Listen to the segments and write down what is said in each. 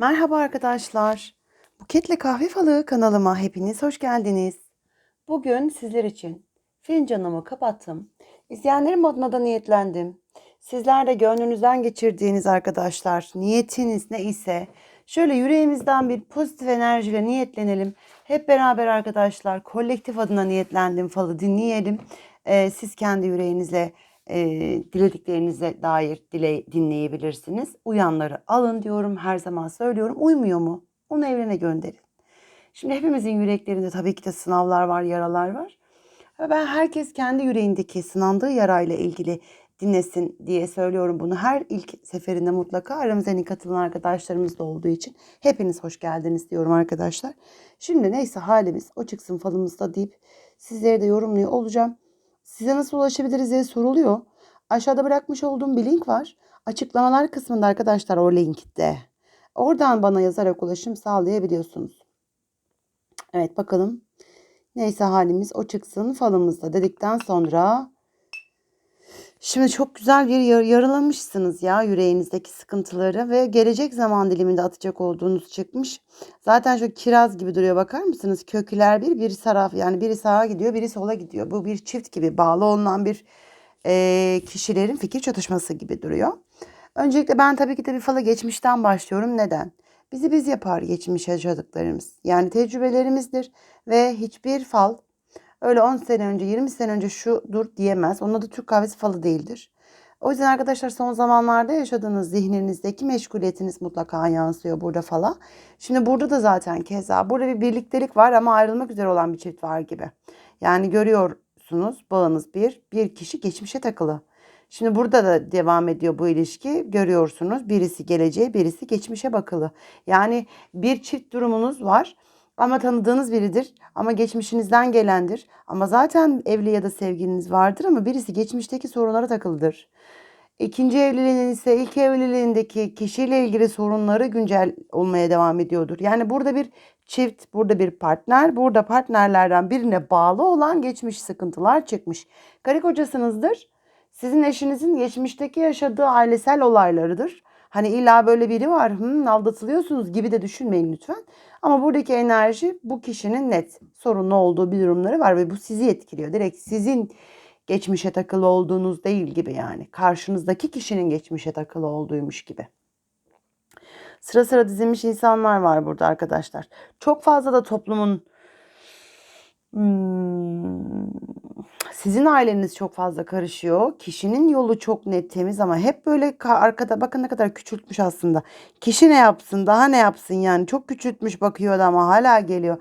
Merhaba arkadaşlar. Buketle Kahve Falı kanalıma hepiniz hoş geldiniz. Bugün sizler için fincanımı kapattım. İzleyenlerim adına da niyetlendim. Sizler de gönlünüzden geçirdiğiniz arkadaşlar, niyetiniz ne ise şöyle yüreğimizden bir pozitif enerjiyle niyetlenelim. Hep beraber arkadaşlar kolektif adına niyetlendim falı dinleyelim. Ee, siz kendi yüreğinizle e, dilediklerinize dair dile, dinleyebilirsiniz. Uyanları alın diyorum her zaman söylüyorum. Uymuyor mu? Onu evrene gönderin. Şimdi hepimizin yüreklerinde tabii ki de sınavlar var, yaralar var. Ben herkes kendi yüreğindeki sınandığı yarayla ilgili dinlesin diye söylüyorum bunu. Her ilk seferinde mutlaka aramıza yeni katılan arkadaşlarımız da olduğu için hepiniz hoş geldiniz diyorum arkadaşlar. Şimdi neyse halimiz o çıksın falımızda deyip sizlere de yorumluyor olacağım. Size nasıl ulaşabiliriz diye soruluyor. Aşağıda bırakmış olduğum bir link var. Açıklamalar kısmında arkadaşlar o linkte. Oradan bana yazarak ulaşım sağlayabiliyorsunuz. Evet bakalım. Neyse halimiz o çıksın falımızda dedikten sonra Şimdi çok güzel bir yar- yaralamışsınız ya yüreğinizdeki sıkıntıları ve gelecek zaman diliminde atacak olduğunuz çıkmış. Zaten şu kiraz gibi duruyor bakar mısınız? Kökler bir, biri taraf yani biri sağa gidiyor, biri sola gidiyor. Bu bir çift gibi bağlı olunan bir e, kişilerin fikir çatışması gibi duruyor. Öncelikle ben tabii ki de bir fala geçmişten başlıyorum. Neden? Bizi biz yapar geçmiş yaşadıklarımız. Yani tecrübelerimizdir ve hiçbir fal öyle 10 sene önce 20 sene önce şudur diyemez. Onun adı Türk kahvesi falı değildir. O yüzden arkadaşlar son zamanlarda yaşadığınız zihninizdeki meşguliyetiniz mutlaka yansıyor burada falan. Şimdi burada da zaten keza burada bir birliktelik var ama ayrılmak üzere olan bir çift var gibi. Yani görüyorsunuz bağınız bir, bir kişi geçmişe takılı. Şimdi burada da devam ediyor bu ilişki. Görüyorsunuz birisi geleceğe, birisi geçmişe bakılı. Yani bir çift durumunuz var. Ama tanıdığınız biridir. Ama geçmişinizden gelendir. Ama zaten evli ya da sevgiliniz vardır ama birisi geçmişteki sorunlara takılıdır. İkinci evliliğinin ise ilk evliliğindeki kişiyle ilgili sorunları güncel olmaya devam ediyordur. Yani burada bir çift, burada bir partner, burada partnerlerden birine bağlı olan geçmiş sıkıntılar çıkmış. Karı kocasınızdır. Sizin eşinizin geçmişteki yaşadığı ailesel olaylarıdır. Hani illa böyle biri var, hmm, aldatılıyorsunuz gibi de düşünmeyin lütfen. Ama buradaki enerji bu kişinin net sorunlu olduğu bir durumları var ve bu sizi etkiliyor. Direkt sizin geçmişe takılı olduğunuz değil gibi yani. Karşınızdaki kişinin geçmişe takılı olduğuymuş gibi. Sıra sıra dizilmiş insanlar var burada arkadaşlar. Çok fazla da toplumun hmm, sizin aileniz çok fazla karışıyor. Kişinin yolu çok net temiz ama hep böyle ka- arkada bakın ne kadar küçültmüş aslında. Kişi ne yapsın daha ne yapsın yani çok küçültmüş bakıyor ama hala geliyor.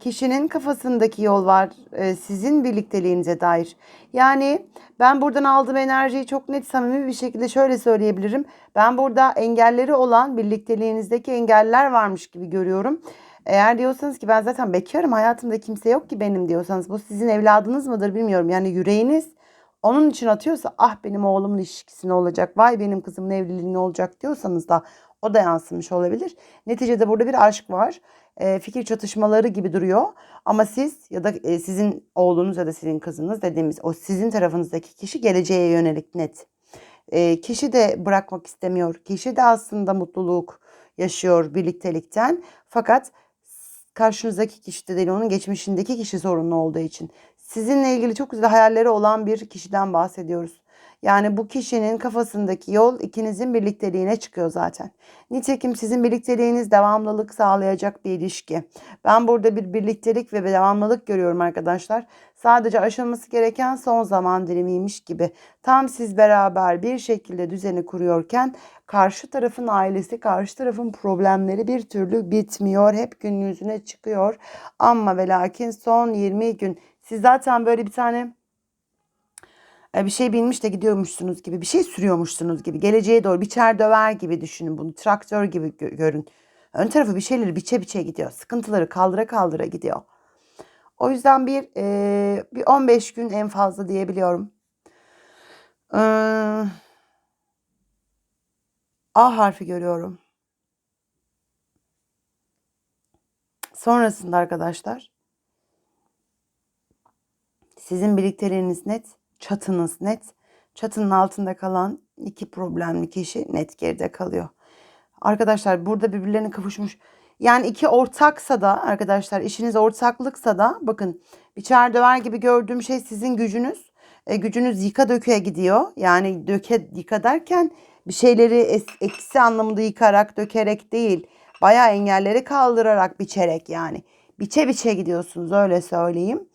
Kişinin kafasındaki yol var e, sizin birlikteliğinize dair. Yani ben buradan aldığım enerjiyi çok net samimi bir şekilde şöyle söyleyebilirim. Ben burada engelleri olan birlikteliğinizdeki engeller varmış gibi görüyorum. Eğer diyorsanız ki ben zaten bekarım hayatımda kimse yok ki benim diyorsanız bu sizin evladınız mıdır bilmiyorum. Yani yüreğiniz onun için atıyorsa ah benim oğlumun ilişkisi ne olacak vay benim kızımın evliliği ne olacak diyorsanız da o da yansımış olabilir. Neticede burada bir aşk var. E, fikir çatışmaları gibi duruyor. Ama siz ya da e, sizin oğlunuz ya da sizin kızınız dediğimiz o sizin tarafınızdaki kişi geleceğe yönelik net. E, kişi de bırakmak istemiyor. Kişi de aslında mutluluk yaşıyor birliktelikten. Fakat karşınızdaki kişi de değil onun geçmişindeki kişi sorunlu olduğu için. Sizinle ilgili çok güzel hayalleri olan bir kişiden bahsediyoruz. Yani bu kişinin kafasındaki yol ikinizin birlikteliğine çıkıyor zaten. Nitekim sizin birlikteliğiniz devamlılık sağlayacak bir ilişki. Ben burada bir birliktelik ve bir devamlılık görüyorum arkadaşlar. Sadece aşılması gereken son zaman dilimiymiş gibi. Tam siz beraber bir şekilde düzeni kuruyorken karşı tarafın ailesi, karşı tarafın problemleri bir türlü bitmiyor. Hep gün yüzüne çıkıyor. Ama ve lakin son 20 gün siz zaten böyle bir tane bir şey binmiş de gidiyormuşsunuz gibi, bir şey sürüyormuşsunuz gibi, geleceğe doğru biçer döver gibi düşünün bunu, traktör gibi gö- görün. Ön tarafı bir şeyleri biçe biçe gidiyor, sıkıntıları kaldıra kaldıra gidiyor. O yüzden bir e, bir 15 gün en fazla diyebiliyorum. Ee, A harfi görüyorum. Sonrasında arkadaşlar sizin birlikteliğiniz net, çatınız net. Çatının altında kalan iki problemli kişi net geride kalıyor. Arkadaşlar burada birbirlerine kavuşmuş. Yani iki ortaksa da arkadaşlar işiniz ortaklıksa da bakın biçer döver gibi gördüğüm şey sizin gücünüz. E, gücünüz yıka döküye gidiyor. Yani döke yıka derken bir şeyleri es- eksi anlamında yıkarak dökerek değil. Bayağı engelleri kaldırarak biçerek yani. Biçe biçe gidiyorsunuz öyle söyleyeyim.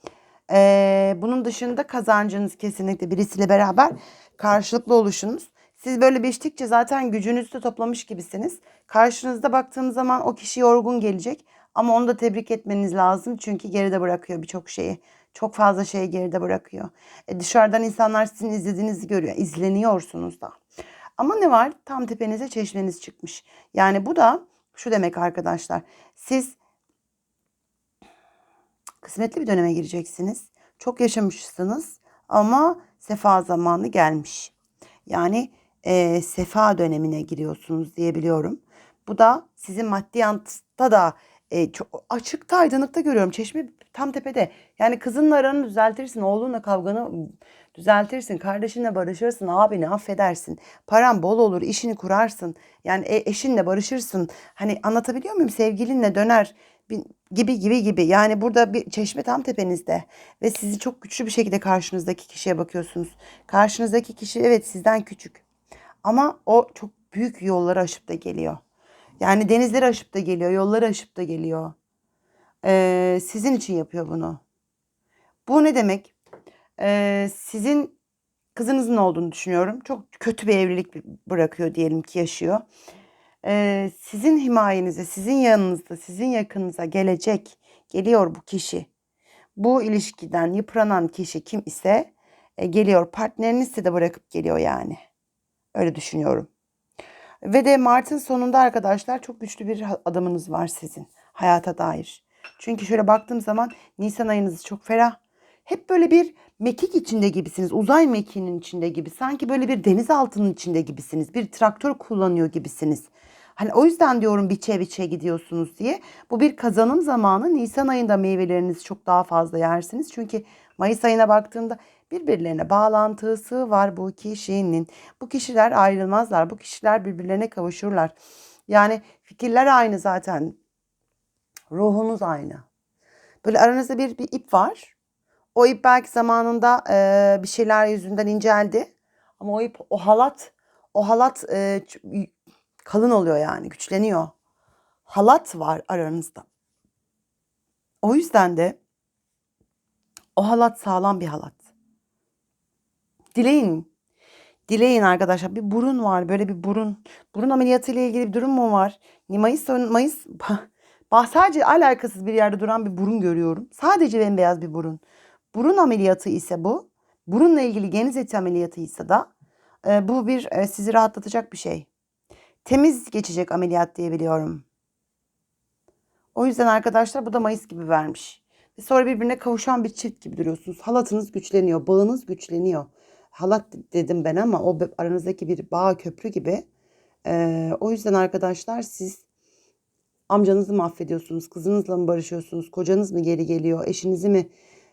Ee, bunun dışında kazancınız kesinlikle birisiyle beraber karşılıklı oluşunuz. Siz böyle biçtikçe zaten gücünüzü de toplamış gibisiniz. Karşınızda baktığım zaman o kişi yorgun gelecek. Ama onu da tebrik etmeniz lazım. Çünkü geride bırakıyor birçok şeyi. Çok fazla şeyi geride bırakıyor. E dışarıdan insanlar sizin izlediğinizi görüyor. İzleniyorsunuz da. Ama ne var? Tam tepenize çeşmeniz çıkmış. Yani bu da şu demek arkadaşlar. Siz kısmetli bir döneme gireceksiniz. Çok yaşamışsınız ama sefa zamanı gelmiş. Yani e, sefa dönemine giriyorsunuz diyebiliyorum. Bu da sizin maddiyatta da e, çok açıkta aydınlıkta görüyorum. Çeşme tam tepede. Yani kızınla aranı düzeltirsin, oğlunla kavganı düzeltirsin, kardeşinle barışırsın, abini affedersin. Paran bol olur, işini kurarsın. Yani e, eşinle barışırsın. Hani anlatabiliyor muyum? Sevgilinle döner gibi gibi gibi. Yani burada bir çeşme tam tepenizde ve sizi çok güçlü bir şekilde karşınızdaki kişiye bakıyorsunuz. Karşınızdaki kişi evet sizden küçük ama o çok büyük yolları aşıp da geliyor. Yani denizleri aşıp da geliyor, yolları aşıp da geliyor. Ee, sizin için yapıyor bunu. Bu ne demek? Ee, sizin kızınızın olduğunu düşünüyorum. Çok kötü bir evlilik bırakıyor diyelim ki yaşıyor. Sizin himayenize, sizin yanınızda, sizin yakınınıza gelecek, geliyor bu kişi. Bu ilişkiden yıpranan kişi kim ise e, geliyor. Partneriniz de bırakıp geliyor yani. Öyle düşünüyorum. Ve de Mart'ın sonunda arkadaşlar çok güçlü bir adımınız var sizin hayata dair. Çünkü şöyle baktığım zaman Nisan ayınız çok ferah. Hep böyle bir mekik içinde gibisiniz. Uzay mekiğinin içinde gibi. Sanki böyle bir denizaltının içinde gibisiniz. Bir traktör kullanıyor gibisiniz. Hani o yüzden diyorum biçe biçe gidiyorsunuz diye. Bu bir kazanım zamanı. Nisan ayında meyvelerinizi çok daha fazla yersiniz. Çünkü Mayıs ayına baktığımda birbirlerine bağlantısı var bu kişinin. Bu kişiler ayrılmazlar. Bu kişiler birbirlerine kavuşurlar. Yani fikirler aynı zaten. Ruhunuz aynı. Böyle aranızda bir, bir ip var. O ip belki zamanında e, bir şeyler yüzünden inceldi. Ama o ip, o halat, o halat e, kalın oluyor yani, güçleniyor. Halat var aranızda. O yüzden de o halat sağlam bir halat. Dileyin. Dileyin arkadaşlar. Bir burun var. Böyle bir burun. Burun ameliyatı ile ilgili bir durum mu var? Mayıs Mayıs sadece alakasız bir yerde duran bir burun görüyorum. Sadece bembeyaz bir burun. Burun ameliyatı ise bu. Burunla ilgili geniz eti ameliyatı ise da e, bu bir e, sizi rahatlatacak bir şey. Temiz geçecek ameliyat diye biliyorum. O yüzden arkadaşlar bu da Mayıs gibi vermiş. Ve sonra birbirine kavuşan bir çift gibi duruyorsunuz. Halatınız güçleniyor, bağınız güçleniyor. Halat dedim ben ama o aranızdaki bir bağ köprü gibi. Ee, o yüzden arkadaşlar siz amcanızı mı affediyorsunuz, kızınızla mı barışıyorsunuz, kocanız mı geri geliyor, eşinizi mi,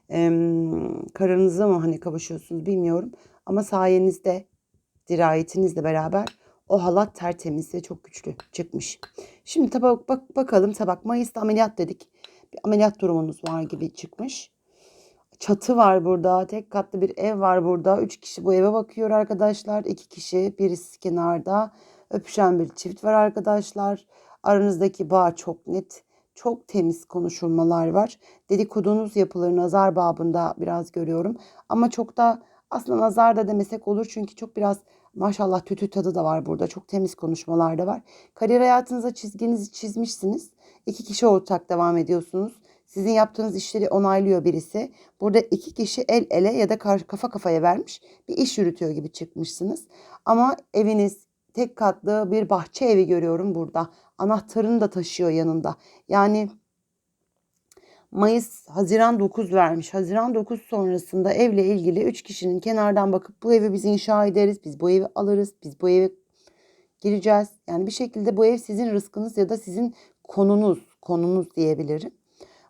em, karınızla mı hani kavuşuyorsunuz bilmiyorum. Ama sayenizde, dirayetinizle beraber o halat tertemiz ve çok güçlü çıkmış. Şimdi tabak bak bakalım tabak Mayıs'ta ameliyat dedik. Bir ameliyat durumunuz var gibi çıkmış. Çatı var burada. Tek katlı bir ev var burada. Üç kişi bu eve bakıyor arkadaşlar. İki kişi birisi kenarda. Öpüşen bir çift var arkadaşlar. Aranızdaki bağ çok net. Çok temiz konuşulmalar var. Dedikodunuz yapılır nazar babında biraz görüyorum. Ama çok da aslında nazar da demesek olur. Çünkü çok biraz maşallah tütü tadı da var burada. Çok temiz konuşmalar da var. Kariyer hayatınıza çizginizi çizmişsiniz. İki kişi ortak devam ediyorsunuz. Sizin yaptığınız işleri onaylıyor birisi. Burada iki kişi el ele ya da kafa kafaya vermiş bir iş yürütüyor gibi çıkmışsınız. Ama eviniz tek katlı bir bahçe evi görüyorum burada. Anahtarını da taşıyor yanında. Yani Mayıs, Haziran 9 vermiş. Haziran 9 sonrasında evle ilgili 3 kişinin kenardan bakıp bu evi biz inşa ederiz, biz bu evi alırız, biz bu evi gireceğiz. Yani bir şekilde bu ev sizin rızkınız ya da sizin konunuz, konunuz diyebilirim.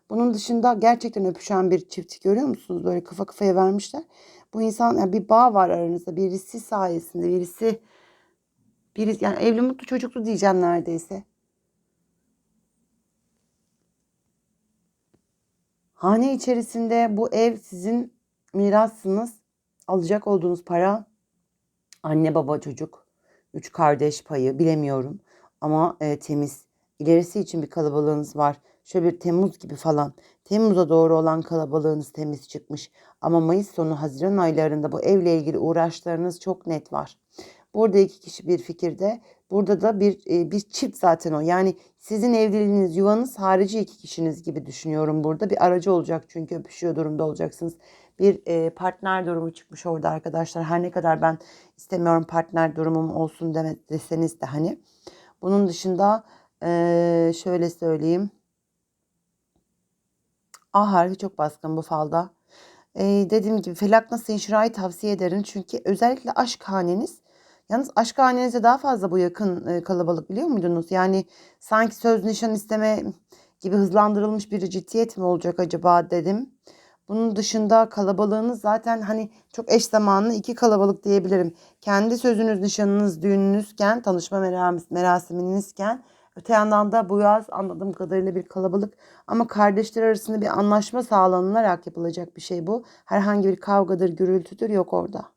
Bunun dışında gerçekten öpüşen bir çift görüyor musunuz? Böyle kafa kafaya vermişler. Bu insan yani bir bağ var aranızda. Birisi sayesinde, birisi Biri, yani evli mutlu çocuklu diyeceğim neredeyse. Hane içerisinde bu ev sizin mirasınız. Alacak olduğunuz para anne baba çocuk, üç kardeş payı bilemiyorum. Ama e, temiz. İlerisi için bir kalabalığınız var. Şöyle bir Temmuz gibi falan. Temmuz'a doğru olan kalabalığınız temiz çıkmış. Ama Mayıs sonu Haziran aylarında bu evle ilgili uğraşlarınız çok net var. Burada iki kişi bir fikirde. Burada da bir e, bir çift zaten o. Yani sizin evliliğiniz, yuvanız harici iki kişiniz gibi düşünüyorum burada. Bir aracı olacak çünkü öpüşüyor durumda olacaksınız. Bir e, partner durumu çıkmış orada arkadaşlar. Her ne kadar ben istemiyorum partner durumum olsun demek deseniz de hani. Bunun dışında e, şöyle söyleyeyim. A harfi çok baskın bu falda. E, dediğim gibi felak nasıl inşirayı tavsiye ederim. Çünkü özellikle aşk haneniz Yalnız aşk hanenize daha fazla bu yakın e, kalabalık biliyor muydunuz? Yani sanki söz nişan isteme gibi hızlandırılmış bir ciddiyet mi olacak acaba dedim. Bunun dışında kalabalığınız zaten hani çok eş zamanlı iki kalabalık diyebilirim. Kendi sözünüz, nişanınız, düğününüzken, tanışma merasiminizken öte yandan da bu yaz anladığım kadarıyla bir kalabalık ama kardeşler arasında bir anlaşma sağlanılarak yapılacak bir şey bu. Herhangi bir kavgadır, gürültüdür yok orada.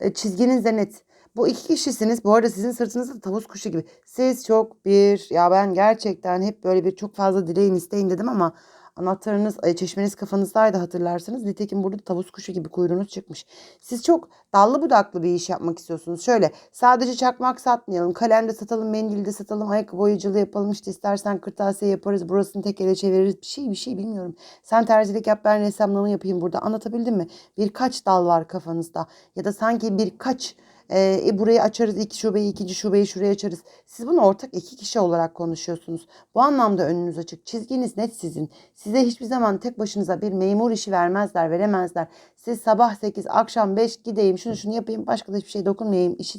E, çizginiz de net. Bu iki kişisiniz. Bu arada sizin sırtınızda tavus kuşu gibi. Siz çok bir ya ben gerçekten hep böyle bir çok fazla dileğin isteyin dedim ama anahtarınız, çeşmeniz kafanızdaydı hatırlarsanız. Nitekim burada tavus kuşu gibi kuyruğunuz çıkmış. Siz çok dallı budaklı bir iş yapmak istiyorsunuz. Şöyle sadece çakmak satmayalım. Kalemde satalım, mendilde satalım, ayakkabı boyacılığı yapalım. İşte istersen kırtasiye yaparız. Burasını tek ele çeviririz. Bir şey bir şey bilmiyorum. Sen terzilik yap ben ressamlığımı yapayım burada. Anlatabildim mi? Birkaç dal var kafanızda. Ya da sanki birkaç e, burayı açarız iki şubeyi ikinci şubeyi şuraya açarız. Siz bunu ortak iki kişi olarak konuşuyorsunuz. Bu anlamda önünüz açık. Çizginiz net sizin. Size hiçbir zaman tek başınıza bir memur işi vermezler, veremezler. Siz sabah 8, akşam 5 gideyim, şunu şunu yapayım, başka da hiçbir şey dokunmayayım. İşi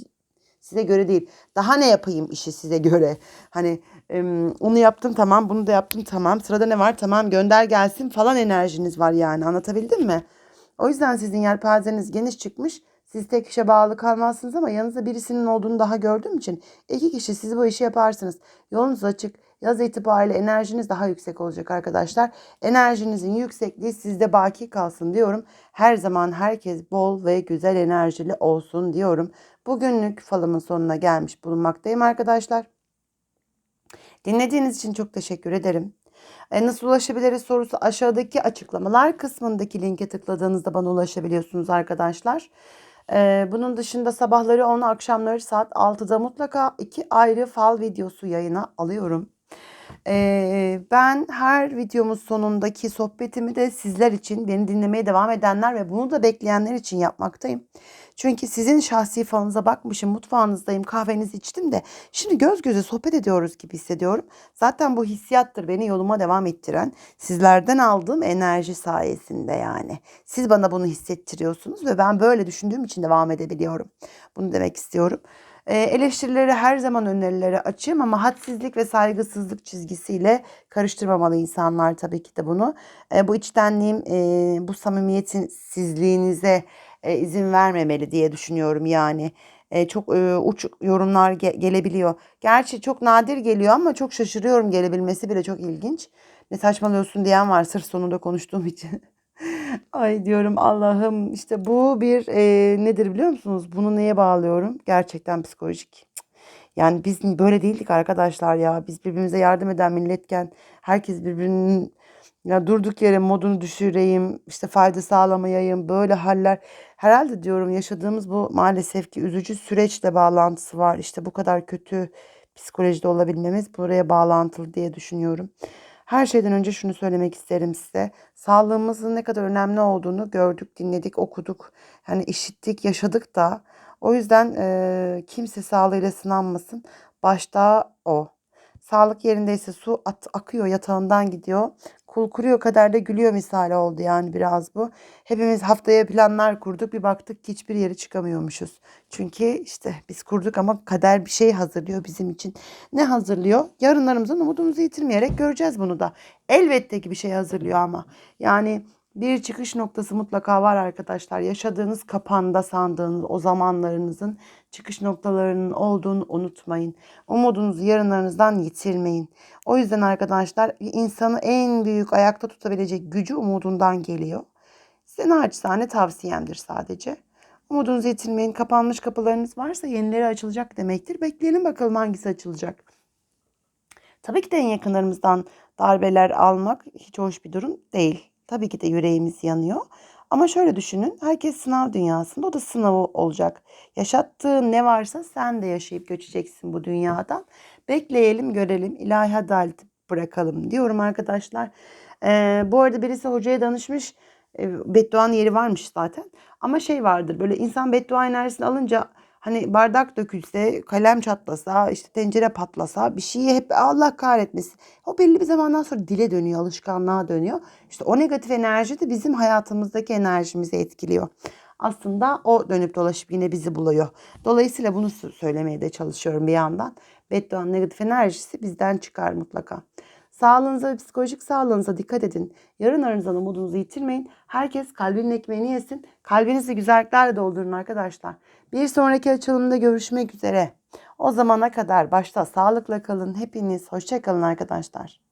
size göre değil. Daha ne yapayım işi size göre. Hani onu yaptım tamam, bunu da yaptım tamam. Sırada ne var? Tamam gönder gelsin falan enerjiniz var yani. Anlatabildim mi? O yüzden sizin yelpazeniz geniş çıkmış. Siz tek işe bağlı kalmazsınız ama yanınızda birisinin olduğunu daha gördüğüm için iki kişi siz bu işi yaparsınız. Yolunuz açık. Yaz itibariyle enerjiniz daha yüksek olacak arkadaşlar. Enerjinizin yüksekliği sizde baki kalsın diyorum. Her zaman herkes bol ve güzel enerjili olsun diyorum. Bugünlük falımın sonuna gelmiş bulunmaktayım arkadaşlar. Dinlediğiniz için çok teşekkür ederim. E, nasıl ulaşabiliriz sorusu aşağıdaki açıklamalar kısmındaki linke tıkladığınızda bana ulaşabiliyorsunuz arkadaşlar. Ee, bunun dışında sabahları 10 akşamları saat 6'da mutlaka iki ayrı fal videosu yayına alıyorum. Ee, ben her videomuz sonundaki sohbetimi de sizler için, beni dinlemeye devam edenler ve bunu da bekleyenler için yapmaktayım. Çünkü sizin şahsi falınıza bakmışım, mutfağınızdayım, kahvenizi içtim de şimdi göz göze sohbet ediyoruz gibi hissediyorum. Zaten bu hissiyattır beni yoluma devam ettiren. Sizlerden aldığım enerji sayesinde yani. Siz bana bunu hissettiriyorsunuz ve ben böyle düşündüğüm için devam edebiliyorum. Bunu demek istiyorum. E, eleştirileri her zaman önerileri açığım ama hadsizlik ve saygısızlık çizgisiyle karıştırmamalı insanlar tabii ki de bunu. E, bu içtenliğim, e, bu samimiyetin sizliğinize e, izin vermemeli diye düşünüyorum yani. E, çok e, uç yorumlar ge- gelebiliyor. Gerçi çok nadir geliyor ama çok şaşırıyorum gelebilmesi bile çok ilginç. Ne saçmalıyorsun diyen var sırf sonunda konuştuğum için. Ay diyorum Allah'ım işte bu bir e, nedir biliyor musunuz? Bunu neye bağlıyorum? Gerçekten psikolojik. Yani biz böyle değildik arkadaşlar ya. Biz birbirimize yardım eden milletken herkes birbirinin ya durduk yere modunu düşüreyim, işte fayda sağlamayayım, böyle haller. Herhalde diyorum yaşadığımız bu maalesef ki üzücü süreçle bağlantısı var. İşte bu kadar kötü psikolojide olabilmemiz buraya bağlantılı diye düşünüyorum. Her şeyden önce şunu söylemek isterim size. Sağlığımızın ne kadar önemli olduğunu gördük, dinledik, okuduk. Yani işittik, yaşadık da. O yüzden e, kimse sağlığıyla sınanmasın. Başta o. Sağlık yerindeyse su at, akıyor yatağından gidiyor. Kul kuruyor kadar da gülüyor misali oldu yani biraz bu. Hepimiz haftaya planlar kurduk bir baktık ki hiçbir yere çıkamıyormuşuz. Çünkü işte biz kurduk ama kader bir şey hazırlıyor bizim için. Ne hazırlıyor? Yarınlarımızın umudumuzu yitirmeyerek göreceğiz bunu da. Elbette ki bir şey hazırlıyor ama. Yani Bir çıkış noktası mutlaka var arkadaşlar. Yaşadığınız kapanda sandığınız o zamanlarınızın çıkış noktalarının olduğunu unutmayın. Umudunuzu yarınlarınızdan yitirmeyin. O yüzden arkadaşlar insanı en büyük ayakta tutabilecek gücü umudundan geliyor. Size naçizane tavsiyemdir sadece. Umudunuzu yitirmeyin. Kapanmış kapılarınız varsa yenileri açılacak demektir. Bekleyelim bakalım hangisi açılacak. Tabii ki de en yakınlarımızdan darbeler almak hiç hoş bir durum değil. Tabii ki de yüreğimiz yanıyor. Ama şöyle düşünün. Herkes sınav dünyasında. O da sınavı olacak. Yaşattığın ne varsa sen de yaşayıp göçeceksin bu dünyadan. Bekleyelim, görelim. İlahi adaleti bırakalım diyorum arkadaşlar. Ee, bu arada birisi hocaya danışmış. E, bedduanın yeri varmış zaten. Ama şey vardır böyle insan beddua enerjisini alınca hani bardak dökülse, kalem çatlasa, işte tencere patlasa bir şeyi hep Allah kahretmesin. O belli bir zamandan sonra dile dönüyor, alışkanlığa dönüyor. İşte o negatif enerji de bizim hayatımızdaki enerjimizi etkiliyor. Aslında o dönüp dolaşıp yine bizi buluyor. Dolayısıyla bunu sö- söylemeye de çalışıyorum bir yandan. Bedduanın negatif enerjisi bizden çıkar mutlaka. Sağlığınıza ve psikolojik sağlığınıza dikkat edin. Yarınlarınızdan umudunuzu yitirmeyin. Herkes kalbinin ekmeğini yesin. Kalbinizi güzelliklerle doldurun arkadaşlar. Bir sonraki açılımda görüşmek üzere. O zamana kadar başta sağlıkla kalın. Hepiniz hoşça kalın arkadaşlar.